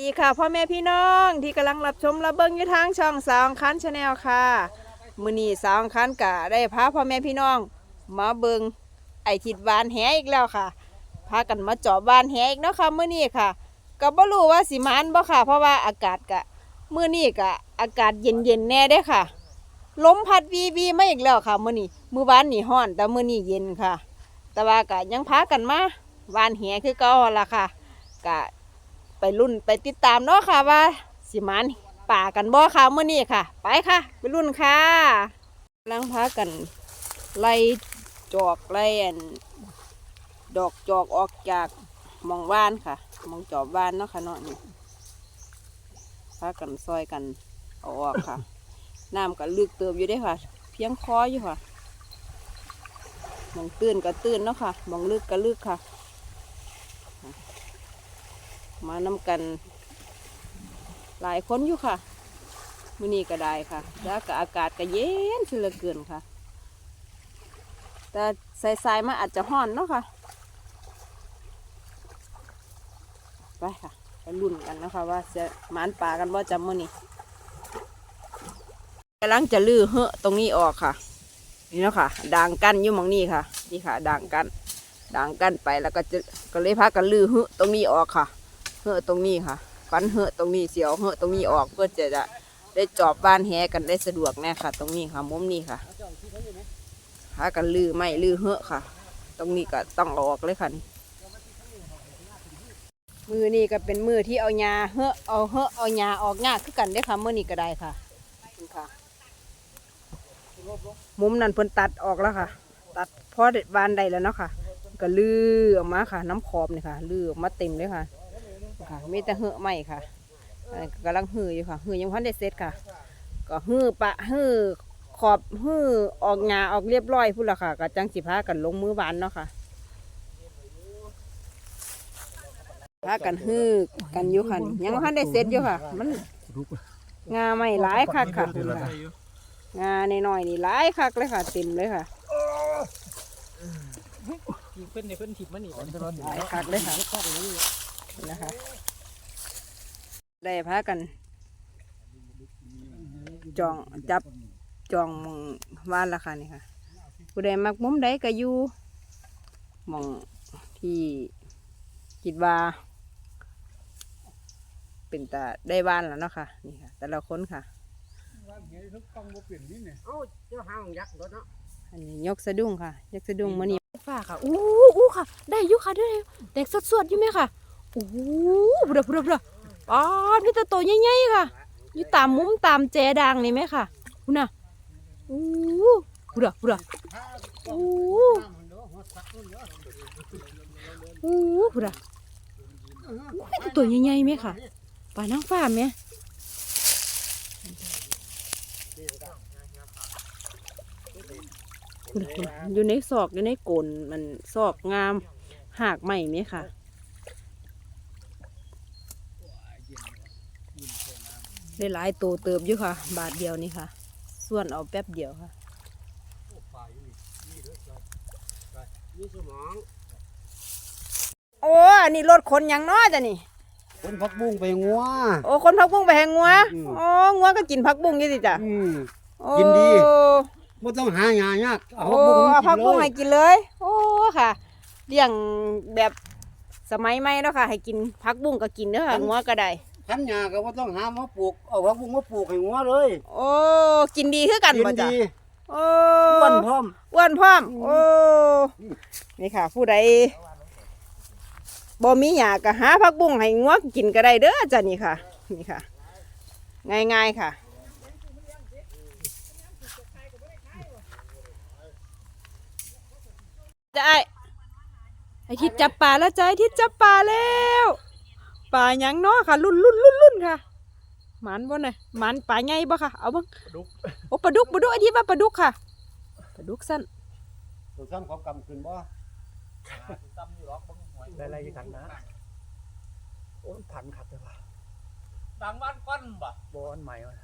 ดีค่ะพ่อแม่พี่น้องที่กำลังรับชมรับเบิ้งอยู่ทางช่องสาวอังคันชาแนลค่ะมือนี้สาวอังคันกะได้พาพ่อแม่พี่น้อง มาเบิงไอทิดวานแหอีกแล้วค่ะพากันมาจอบวานแหอีกเนาะค่ะมือนี้ค่ะก็บ่รู้ว่าสิมานบ่ค่ะ เพราะว่าอากาศกะมือนี้กะอากาศเย็นๆแน่เด้อค่ะลมพัดวีวีมาอีกแล้วค่ะมือนี้มือวานนี่ร้อน แต่มือนี้เย็นค่ะ แต่ว่ากะยังพากันมาวานแหคือเก่าล่ะค่ะกะ ไปรุ่นไปติดตามเนาะค่ะว่าสิมานป่ากันบ่ค่ะมื้อนี้ค่ะ ไปค่ะ ไปรุ่นค่ะกำลังพากันไล่จอกไล่นดอกจอกออกจากมองว่านค่ะมองจอบว่านเนาะค่ะเนาะนี่พากันซอยกันเอาออกค่ะน้ำก็ลึกเติบอยู่เด้ค่ะ เพียงคออยู่ค่ะมองตื้นก็ตื้นเนาะค่ะมองลึกก็ลึกค่ะ มานำกัน หลายคนอยู่ค่ะมื้อนี้ก็ได้ค่ะ แล้วก็อากาศก็เย็นเสียเหลือเกินค่ะ แต่สายๆมาอาจจะห้อนเนาะค่ะ ไปค่ะไปรุ่นกันนะคะว่าจะหมานป่ากันว่าจะมื้อนี้กำลังจะลื้อเหอะตรงนี้ออกค่ะ นี่เนาะค่ะด่างกั้นอยู่มองนี้ค่ะ นี่ค่ะด่างกั้นด่างกั้นไปแล้วก็จะก็เลยพากันลื้อเหอะตรงนี้ออกค่ะ เหอะตรงนี้ค่ะฟันเหอะตรงนี้เสียวเหอะตรงนี้ออกเพื่อจะจะได้จอบบ้านแหกันได้สะดวกแน่ค่ะ ตรงนี้ค่ะมุมนี้ค่ะหากันลือไม่ลือเหอะค่ะ ตรงนี้ก็ต้องออกเลยค่ะนี่มือนี่ก็เป็นมือที่เอาหญ้าเหอะเอาเหอะเอาหญ้าออกยากคือกันได้ค่ะมือนี้ก็ได้ค่ะค่ะ มุมนั้นเพิ่นตัดออกแล้วค่ะ ตัดพอเด็ดบานใดแล้วเนาะค่ะ ก็ลือออกมาค่ะ น้ำขอบนี่ค่ะ ลือออกมาเต็มเลยค่ะ ค่ะ มีแต่เหือะใหม่ค่ะอันนี้กำลังหืออยู่ค่ะหือยังพันได้เสร็จค่ะ ก็หือปะหือขอบหือออกงาออกเรียบร้อยพุ่นละค่ะก็จังสิพากันลงมือหวานเนาะค่ะพากันหือกันอยู่ค่ะนี่ยังพันได้เสร็จอยู่ค่ะ มันงาไม่หลายคักค่ะงาในน้อยๆนี่หลายคักเลยค่ะเต็มเลยค่ะยิงเพิ่นในเพิ่นถิบมันนี่หลายคักเลยค่ะ นะคะ ได้พากัน จองจับจองหมองว่านละค่ะนี่ค่ะผู้ใดมักมุมใดก็อยู่หมองที่คิดว่า เป็นตาได้บ้านแล้วเนาะค่ะนี่ค่ะ แต่ละคนค่ะเอ้าเจ้าหางยักษ์รถเนาะอันนี้ยกสะดุ้งค่ะ ยกสะดุ้งมันนี่ฝ้าค่ะอู้อู้ค่ะ ได้อยู่ค่ะได้อยู่แตกสดๆอยู่ไหมค่ะ โอ้โหพุดะพุดะพุดะอ๋อพี่ตาโตใหญ่ๆค่ะอยู่ตามมุมตามแจดังนี่ไหมค่ะคุณน่ะโอู้พุดะพุดะอู้อู้พุดะอู้พี่ตาโตใหญ่ๆไหมค่ะปลาน้างฟ้าไหมพุดะพุดะอยู่ในซอกอยู่ในโกลนมันซอกงามหากใหม่ไหมค่ะ ได้หลายตัวเติบอยู่ค่ะ บาทเดียวนี่ค่ะ ส่วนเอาแป๊บเดียวค่ะมีสมองโอ้อันนี้รถขนหยังน้อจ้ะนี่คนพักบุ้งไปงัว โอ้คนพักบุ้งไปแหงงัวอืม อ๋องัวก็กินพักบุ้งอยี่สิจ้ะอืม โอ้กินดีบ่ต้องหาหยายากเอาโอ้พักบุ้งเอาพักบุ้งให้กินเลยกินเลย โอ้ค่ะเลี้ยงแบบสมัยใหม่เนาะค่ะ ให้กินพักบุ้งก็กินเด้อค่ะงัวก็ได้ พันหยาก็บ่ต้องหามาปลูกเอาพักบุ้งมาปลูกให้งัวเลยโอ้กินดีคือกันกินบ่จ้ะดีโอ้อ้วนพร้อม อ้วนพร้อม โอ้นี่ค่ะ ผู้ใดบ่มีหยาก็หาพักบุ้งให้งัวกินก็ได้เด้อจ้ะนี่ค่ะ นี่ค่ะ ง่ายๆค่ะจะไอ้ไอทิดจับปลาแล้วจ้ะไอทิดจับปลาแล้ว ปลาหยังเนาะค่ะรุ่นรุ่นรุ่นรุ่นค่ะหมันบ่น่ะหมันปลาใหญ่บ่ค่ะเอาเบิ่งโอ้ปลาดุกปลาดุกไอทิดว่าปลาดุกค่ะปลาดุกสั้นตัวซ้ำความกำขึ้นบ่ได้อะไรกันนะโอ้ยผันขัดเลยว่ะดังบ้านก้อนบ่บอลใหม่ว่ะ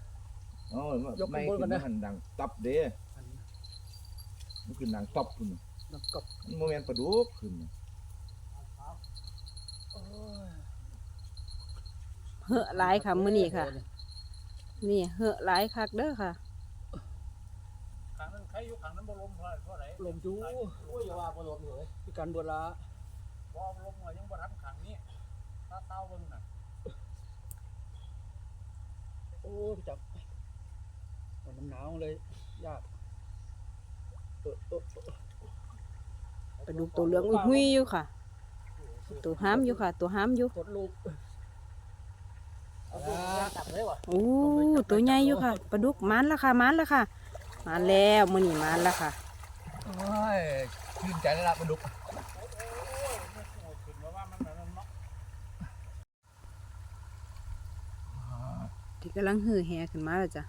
โอ้ยยกไม่ขึ้นบนก่ขึ้อนนนะหันดังตับเด้มันขึ้นดังตับขึ้นน้ำกบมันโมเมนต์ปลาดุกขึ้นโอ้ยม เหอะหลายค่ะมื้อนี้ค่ะ นี่เหอะหลายคักเด้อค่ะขังนั้นใครอยู่ขังนั้นบ่ลมเท่าไหร่เท่าไหร่ลมจูโอ้ยอย่าว่าบ่ลมเลยพี่กันบ่ละบ่ลมว่ายังบ่ทันขังนี้ตาเต้าเบิ่งน่ะโอ้ยจับมันน้ำหนาวเลยยากเออเออเออปลาดุกตัวเหลืองอุ้ยหุยอยู่ค่ะ ตัวห้ามอยู่ค่ะ ตัวห้ามอยู่ โอ้ตัวใหญ่อยู่ค่ะปลาดุกมันแล้วค่ะมันแล้วค่ะมันแล้วมื้อนี้มันแล้วค่ะโอ้ยชื่นใจแล้วล่ะปลาดุกขึ้นมาว่ามันมันเนาะที่กำลังหือแหขึ้นมาแล้วจ้ะ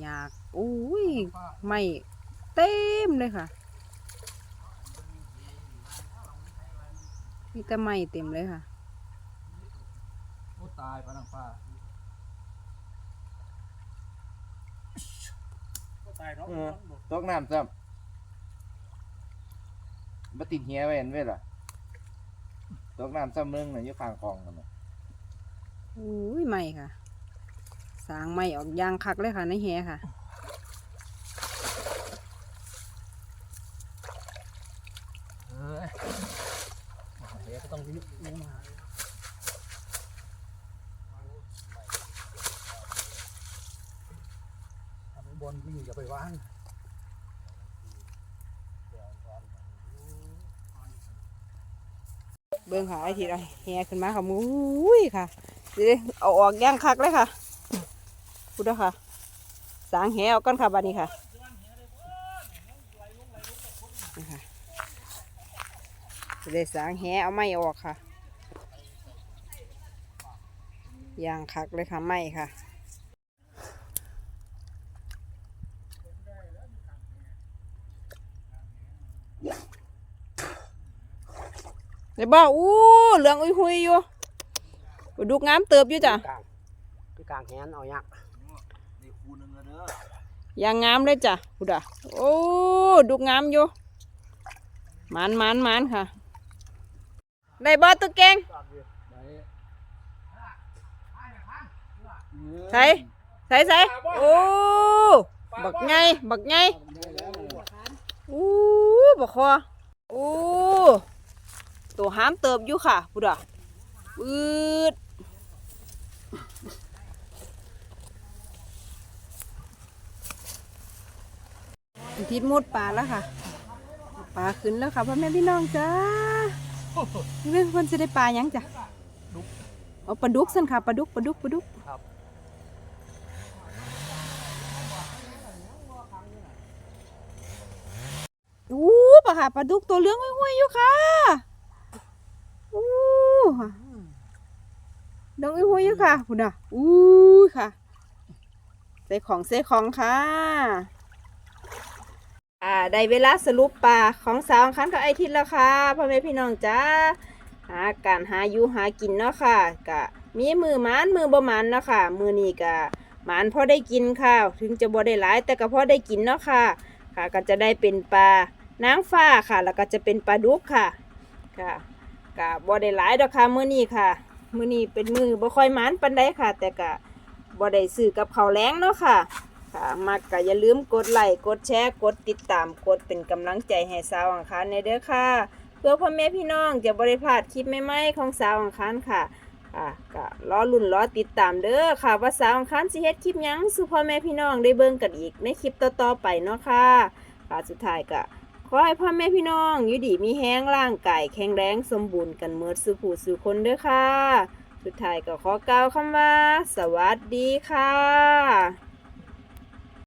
อยากโอ้ยไม่เต็มเลยค่ะมีแต่ไม่เต็มเลยค่ะโอ้ ตายปลาหนังปลาก็ตายเนาะตกน้ำซ้ำมาติดเหี้ยไว้เห็นไว้ล่ะตกน้ำซ้ำมึงน่ะอยู่ข้างคลองกันน่ะอุ้ยไม่ค่ะ สางไม่ออกยางคักเลยค่ะในแหค่ะ เอ้ยเดี๋ยวก็ต้องลุกลงมา ทำบอลวิ่อย่าไปวางเบิ่งค่ะไอ้ทีไรแหขึ้นมาค่ะมุ้ยค่ะด้เอาออกยางคักเลยค่ะพูดด้อค่ะ สางแหออกก่อนค่ะบัดนี้ค่ะนี่ค่ะสิได้สางแหเอาไม้ออกค่ะยางคักเลยค่ะไม้ค่ะ เดี๋ยวบอกอู้เหลืองอุ้ยหุยอยู่ปลาดุกงามเติบอยู่จ้ะกลางพี่กลางแหนเอายักนี่คูนึงแล้วเด้อยางงามเลยจ้ะพุดอะโอ้ดุกงามอยู่หมันหมันหมันค่ะได้บอตัวเก่งใส่ใส่ใส่โอ้บักไงบักไงอู้บักคอโอ้ ตัวหามเติบอยู่ค่ะพุดอะอืดทิศมุดปลาแล้วค่ะปลาขึ้นแล้วค่ะพ่อแม่พี่น้องจ้าเรื่องคนจะได้ปลาหยังจ้ะเอาปลาดุกสันค่ะปลาดุกปลาดุกปลาดุกอู้ปลาค่ะปลาดุกตัวเหลืองห้วยๆอยู่ค่ะอู้ ค่ะดองห้วยๆอยู่ค่ะคุณอะอู้ค่ะใส่ของใส่ของค่ะ อ่าได้เวลาสรุปปลาของสาวคันกับไอทิศแล้วค่ะพ่อแม่พี่น้องจ้าหาการหาอยู่หากินเนาะค่ะกะมีมือมานมือบ่มานเนาะค่ะ มือนี้กะหมานพอได้กินค่ะ ถึงจะบ่ได้หลายแต่ก็พอได้กินเนาะค่ะ ค่ะก็จะได้เป็นปลานางฟ้าค่ะ แล้วก็จะเป็นปลาดุกค่ะค่ะ กะบ่ได้หลายดอกค่ะมื้อนี้ค่ะ มื้อนี้เป็นมือบ่ค่อยหมานปานใดค่ะ แต่กะบ่ได้ซื้อกับข้าวแล้งเนาะค่ะค่ะมักก็อย่าลืมกดไลค์กดแชร์กดติดตามกดเป็นกำลังใจให้สาวอังคารในเด้อค่ะ เพื่อพ่อแม่พี่น้องจะบริพลาดคลิปใหม่ๆของสาวอังคารค่ะค่ะก็รอลุ่นรอติดตามเด้อค่ะว่าสาวอังคารสิเฮ็ดคลิปหยังสู่พ่อแม่พี่น้องได้เบิ่งกันอีกในคลิปต่อๆไปเนาะค่ะค่ะสุดท้ายก็ ขอให้พ่อแม่พี่น้อง อยู่ดีมีแห้งร่างกายแข็งแรงสมบูรณ์กันเมื่อสู่ผู้สู่คนเด้อค่ะ สุดท้ายก็ขอกล่าวคำว่า สวัสดีค่ะ